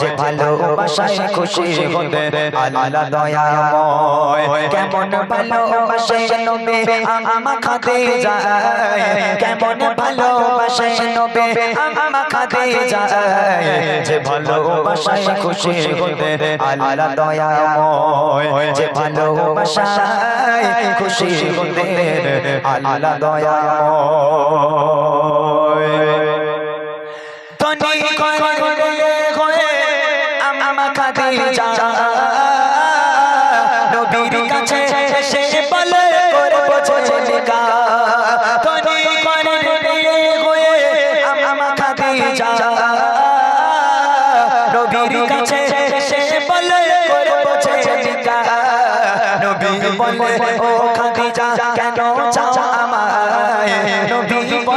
যে ভালোবাসায় খুশি হতে আল্লাহ দয়াময় কেমন ভালোবাসে নবী? আমা খাতে যায় কেমন ভালোবাসে নবী? আমা খাতে যায় যে ভালোবাসায় খুশি হতে আল্লাহ দয়াময়। যে ভালোবাসায় খুশি হতে আল্লাহ দয়াময়।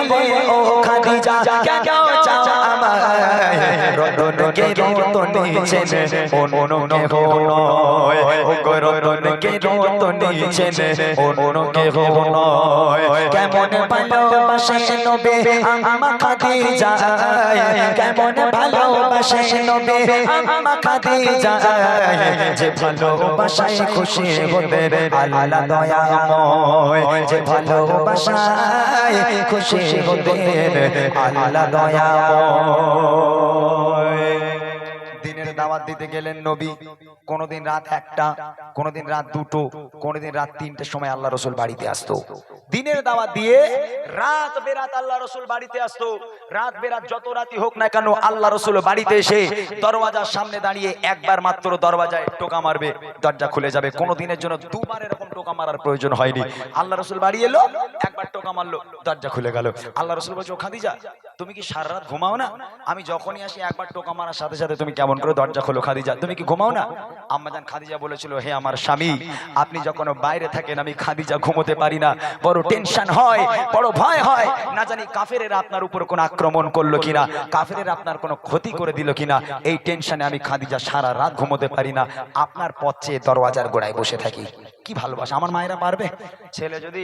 বলে ও খাদিজা কেন চাও আমায় রতনকে রতন নিছেন অন্যকে নয় ও রতনকে রতন নিছেন অন্যকে নয় কেমন ভালোবাসে নবে আমা খাদিজা কেমন ভালোবাসে নবে আমা খাদিজা যে ভালোবাসায় খুশি হতে আল্লাহ দয়াময় যে ভালোবাসায় খুশি হতে আল্লাহ দয়াময়। দাওয়াত দিতে গেলেন নবী। কোনদিন রাত একটা, কোনদিন রাত দুটো, কোনদিন রাত তিনটের সময় আল্লাহ রসুল বাড়িতে আসতো। দিনের দাওয়াত দিয়ে রাত বেরাত আল্লাহ রসুল বাড়িতে আসতো। রাত বেরাত যত রাতি হোক না কেন আল্লাহ রসুল বাড়িতে এসে দরওয়াজার সামনে দাঁড়িয়ে একবার মাত্র দরওয়াজায় টোকা মারবে, দরজা খুলে যাবে। কোনো দিনের জন্য দুবার এরকম টোকা মারার প্রয়োজন হয়নি। আল্লাহ রসুল বাড়ি এলো, একবার টোকা মারলো, দরজা খুলে গেল। আল্লাহ রসুল বলছে, ও খাদিজা তুমি কি সারা রাত ঘুমাও না? আমি যখনই আসি একবার টোকা মারার সাথে সাথে তুমি কেমন করে দরজা খোলো, খাদিজা? তুমি কি ঘুমাও না? আম্মাজান খাদিজা বলেছিল, হে আমার স্বামী, আপনি যখন বাইরে থাকেন, আমি খাদিজা ঘুমোতে পারি না। বড় টেনশন হয়, বড় ভয় হয়। না জানি কাফেরের আপনার উপর কোন আক্রমণ করল কিনা, কাফেরের আপনার কোনো ক্ষতি করে দিল কিনা। এই টেনশনে আমি খাদিজা সারা রাত ঘুমোতে পারি না। আপনার পথ চেয়ে দরওয়াজার গোড়ায় বসে থাকি। কি ভালোবাসা, আমার মায়েরা পারবে? ছেলে যদি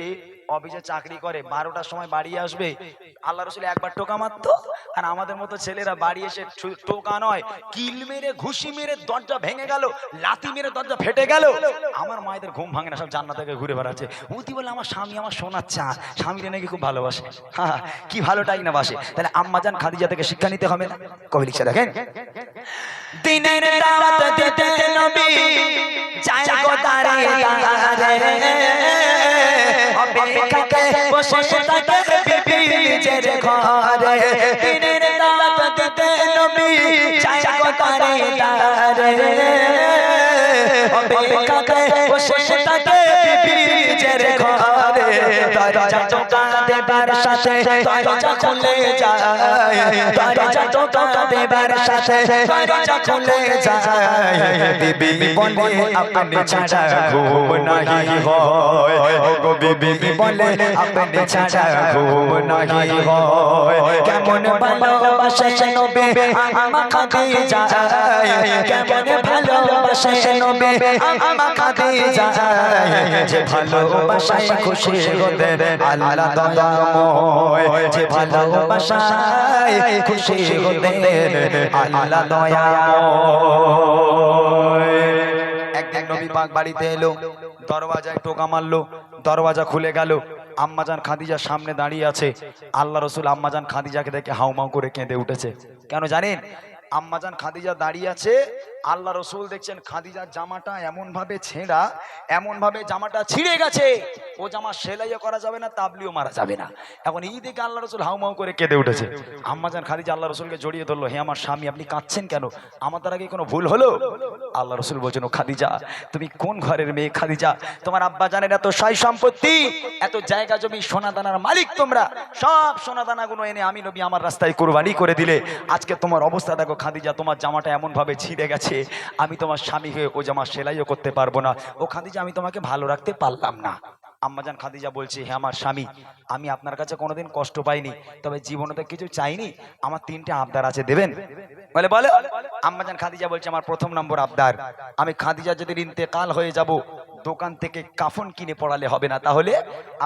অফিসে চাকরি করে, বারোটার সময় বাড়ি আসবে। আল্লাহ রসুল একবার টোকা মারতো, আর আমাদের মতো ছেলেরা বাড়ি এসে টোকা নয়, কিল মেরে, ঘুষি মেরে দরজা ভেঙে গেল লাতি মেরে দরজা ফেটে গেল। আমার মায়েদের ঘুম ভাঙে না, সব জান্নাত থেকে ঘুরে বেড়াচ্ছে। উতি বলে আমার স্বামী আমার সোনার চা, স্বামীরে নাকি খুব ভালোবাসে। হ্যাঁ কি ভালোটাই না বাসে। তাহলে আম্মাজান খাদিজা থেকে শিক্ষা নিতে হবে না? কবি লিখছে, দেখেন। দিনের দাওয়াত দিতে নবী অপেক্ষাতে বসে থাকে বিবি নিজের ঘরে। দিনের দাওয়াত দিতে নবী যায় গো দাঁড়ে দাঁড়ে কাকে বসে থাকে দরজা টোকা দেবার সাথে দরজা খুলে যায়। দরজা টোকা দেবার সাথে দরজা খুলে যায়। বিবি বলে আপনি ছাড়া ঘুম নাহি হয়। গো বিবি বলে আপনি ছাড়া ঘুম নাহি হয়। কেমন ভালোবাসে নবে আমা খাদি যায়। কেমন ভালোবাসে নবে আমা যায় যে ভালোবাসায় খুশি হতে আল্লাহ দয়াময়। যে ভালোবাসায় খুশি হতে আল্লাহ দয়াময়। একদিন নবী পাক বাড়িতে এলো দরওয়াজায় টোকা মারলো দরওয়াজা খুলে গেল। আম্মাজান খাদিজার সামনে দাঁড়িয়ে আছে। আল্লাহ রসুল আম্মাজান খাদিজাকে দেখে হাউমাউ করে কেঁদে উঠেছে। কেন জানেন? আম্মাজান খাদিজা দাঁড়িয়ে আছে আল্লাহ রসুল দেখছেন খাদিজার জামাটা এমন ভাবে ছেঁড়া এমন ভাবে জামাটা ছিঁড়ে গেছে। ও জামা সেলাইও করা যাবে না, তাবলিও মারা যাবে না। এখন এই দিকে আল্লাহ রসুল হাউমাউ করে কেঁদে উঠেছে। আম্মাজান খাদিজা আল্লাহ রসুলকে জড়িয়ে ধরলো, হে আমার স্বামী, আপনি কাঁদছেন কেন? আমার দ্বারা কি কোনো ভুল হলো? আল্লাহ রসুল বলছেন, ও খাদিজা, তুমি কোন ঘরের মেয়ে খাদিজা? তোমার আব্বা জানেন এত সাই সম্পত্তি, এত জায়গা জমি সোনা দানার মালিক তোমরা। সব সোনা দানাগুলো এনে আমি নবী আমার রাস্তায় কোরবানি করে দিলে। আজকে তোমার অবস্থা দেখো খাদিজা, তোমার জামাটা এমন ভাবে ছিঁড়ে গেছে। আমি তোমার স্বামী হয়ে ও জামা সেলাইও করতে পারব না। ও খাদিজা, আমি তোমাকে ভালো রাখতে পারলাম না। আম্মাজান খাদিজা বলছে হে আমার স্বামী, আমি আপনার কাছে কোনোদিন কষ্ট পাইনি, তবে জীবনে তো কিছু চাইনি। আমার তিনটে আবদার আছে, দেবেন? বলে বলে। আম্মাজান খাদিজা বলছে, আমার প্রথম নম্বর আবদার, আমি খাদিজা যদি ইন্তেকাল হয়ে যাব, দোকান থেকে কাফন কিনে পড়ালে হবে না। তাহলে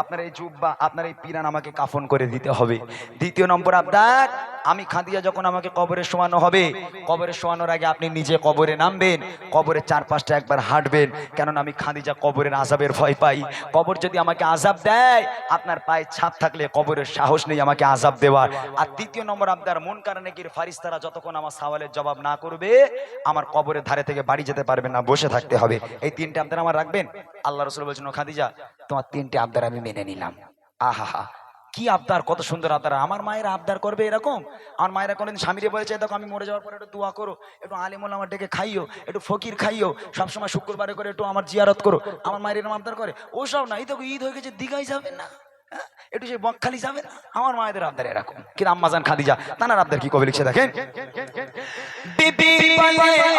আপনার এই জুব্বা, আপনার এই পিরান আমাকে কাফন করে দিতে হবে। দ্বিতীয় নম্বর আবদার আমি খাদিজা যখন আমাকে কবরে শোয়ানো হবে, কবরে শোয়ানোর আগে আপনি নিজে কবরে নামবেন, কবরের চারপাশটা একবার হাঁটবেন। কেননা আমি খাদিজা কবরের আজাবের ভয় পাই। কবর যদি আমাকে আজাব দেয়, আপনার পায়ে ছাপ থাকলে কবরের সাহস নেই আমাকে আজাব দেওয়ার। আর তৃতীয় নম্বর আপনার মন কারণে কি ফারিস্তারা যতক্ষণ আমার সওয়ালের জবাব না করবে, আমার কবরের ধারে থেকে বাড়ি যেতে পারবেন না, বসে থাকতে হবে। এই তিনটে আপনারা আমার রাখবেন? আল্লাহ রসুল বলছেন, "ও খাদিজা, তোমার তিনটে আবদার আমি মেনে নিলাম। আহা হা কি আবদার? কত সুন্দর আবদার। আমার মায়ের আবদার করবে এরকম? আমার মায়েরা কোনোদিন স্বামীরে বলেছে, দেখো, আমি মরে যাওয়ার পরে একটু দোয়া করো, একটু আলিমুল আমার ডেকে খাইও, একটু ফকির খাইও, সবসময় শুক্রবারে করে একটু আমার জিয়ারত করো। আমার মায়ের এরকম আবদার করে। ওসব না, এই দেখো, ঈদ হয়ে গেছে, দীঘায় যাবেন না হ্যাঁ? একটু সেই বকখালি যাবে না? আমার মায়েদের আবদার এরকম। কিন্তু আম্মাজান খাদিজা, তানার আবদার কি কবে লিখছে দেখেন?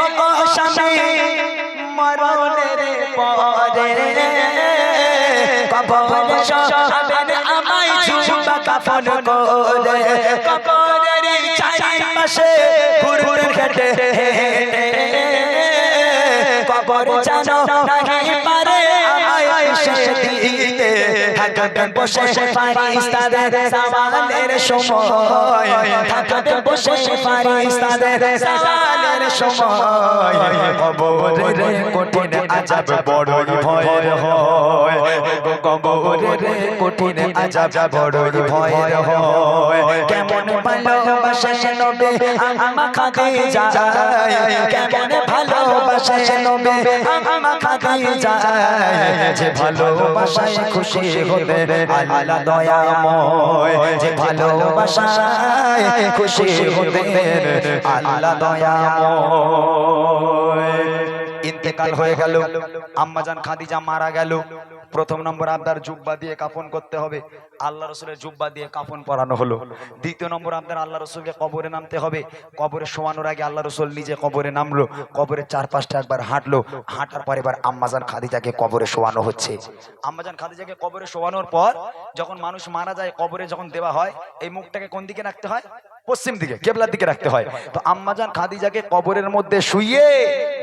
ও মরণের পরে কবরে কাফন করে চাই চারিপাশে ঘুরঘুর খেটে। কবর জানো নাহি পারে থাকবেন বসে ফারিস্তাদের সাওয়ালের সময়। থাকবেন বসে ফারিস্তাদের সাওয়ালের সময়। কবরের কঠিন আজাব বড়ই ভয়ের হয়। কবরের কঠিন আজাব বড়ই ভয়ের হয়। কেমন ভালোবাসা নবে আমা খাদিজা। কেমন ভালোবাসা নবে আমা খাদিজা। যে ভালোবাসায় খুশি হতে আল্লাহ দয়াময় যে ভালোবাসায় খুশি হতে আল্লাহ দয়াময় ইন্তেকাল হয়ে গেল আম্মাজান খাদিজা মারা গেল। প্রথম নম্বর আবদার জুব্বা দিয়ে কাফন করতে হবে। আল্লাহ রসুলের জুব্বা দিয়ে কাফন পরানো হলো। দ্বিতীয় নম্বর, আপনার আল্লাহ রসুলকে কবরে নামতে হবে। কবরে শোয়ানোর আগে আল্লাহ রসুল নিজে কবরে নামলো। কবরের চারপাশটা একবার হাঁটলো। হাঁটার পর এবার আম্মাজান খাদিজাকে কবরে শোয়ানো হচ্ছে। আম্মাজান খাদিজাকে কবরে শোয়ানোর পর যখন মানুষ মারা যায়, কবরে যখন দেওয়া হয়, এই মুখটাকে কোন দিকে রাখতে হয়? পশ্চিম দিকে, কেবলার দিকে রাখতে হয়। তো আম্মাজান খাদিজাকে কবরের মধ্যে শুয়ে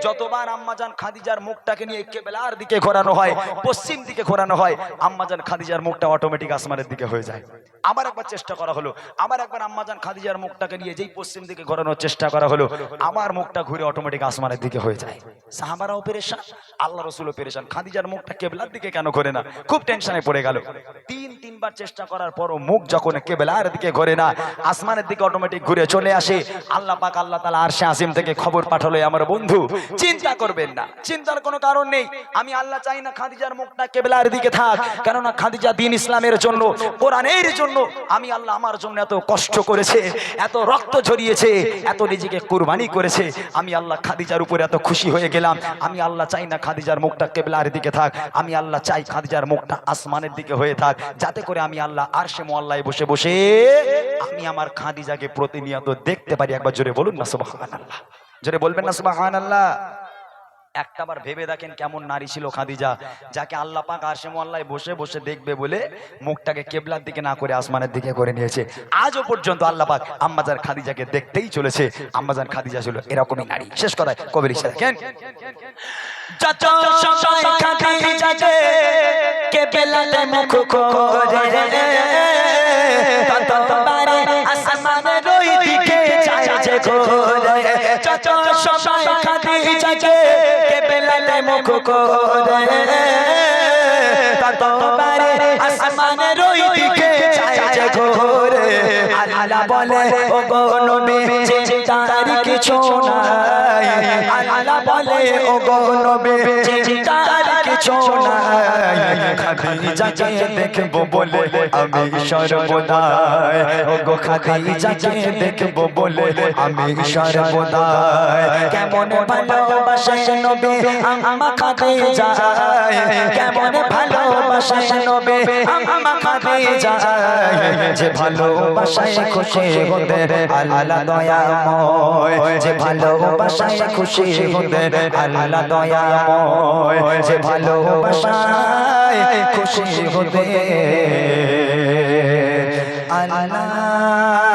যতবার আম্মাজান খাদিজার মুখটাকে নিয়ে কেবলার দিকে ঘোরানো হয়, পশ্চিম দিকে ঘোরানো হয়, আম্মাজান খাদিজার মুখটা অটোমেটিক আসমানের দিকে হয়ে যায়। আবার একবার চেষ্টা করা হলো। আবার একবার আম্মাজান খাদিজার মুখটাকে নিয়ে যেই পশ্চিম দিকে ঘোরানোর চেষ্টা করা হলো, আমার মুখটা ঘুরে অটোমেটিক আসমানের দিকে হয়ে যায়। সাহাবারাও পেরেশান, আল্লাহ রসুলও পেরেশান। খাদিজার মুখটা কেবলার দিকে কেন ঘোরে না? খুব টেনশনে পড়ে গেল। তিন, তিনবার চেষ্টা করার পরও মুখ যখন কেবলার দিকে ঘোরে না, আসমানের দিকে অটোমেটিক ঘুরে চলে আসে। আল্লাহ পাক, আল্লাহ তালা আর আসিম থেকে খবর পাঠালো আমার বন্ধু, চিন্তা করবেন না, চিন্তার কোনো কারণ নেই। আমি আল্লাহ চাই না খাদিজার মুখটা কেবলার দিকে থাক। কেননা খাদিজা দিন ইসলামের জন্য, কোরআনের জন্য আমি আল্লাহ আমার জন্য এত কষ্ট করেছে, এত রক্ত ঝরিয়েছে, এত নিজেকে কুরবানি করেছে। আমি আল্লাহ খাদিজার উপরে এত খুশি হয়ে গেলাম। আমি আল্লাহ চাই না খাদিজার মুখটা কেবলার দিকে থাক। আমি আল্লাহ চাই খাদিজার মুখটা আসমানের দিকে হয়ে থাক। যাতে করে আমি আল্লাহ আর সে মোয়াল্লায় বসে বসে আমি আমার খাদিজাকে প্রতিনিয়ত দেখতে পারি। একবার জোরে বলুন না আল্লাহ জোরে বলবেন না সুবাহান আল্লাহ একটাবার ভেবে দেখেন কেমন নারী ছিল খাদিজা, যাকে আল্লাহ পাক আরশে মোয়াল্লায় বসে বসে দেখবে বলে মুখটাকে কেবলার দিকে না করে আসমানের দিকে করে নিয়েছে। আজও পর্যন্ত আল্লাহ পাক আম্মাজার খাদিজাকে দেখতেই চলেছে আম্মাজার খাদিজা ছিল এরকমই নারী। শেষ কথায় কবির দেখেন মুখ ঘোরে যত সময় খাদিজাকে কেবলাতে মুখ করে ততবারে আসমানের ওই দিকে যায় যে ঘোরে। আল্লাহ বলে ও গো নবী কিছু নাই। আল্লাহ বলে ও গো নবী, চিন্তার কিছু নাই খাদিজাকে দেখব বলে আমি সর্বদাই ও গো খাদিজাকে যে ভালোবাসায় খুশি হতে, আল্লাহ দয়াময় যে ভালোবাসায় খুশি হতে, আল্লাহ দয়াময় যে ভালোবাসায় খুশি হতে আল্লাহ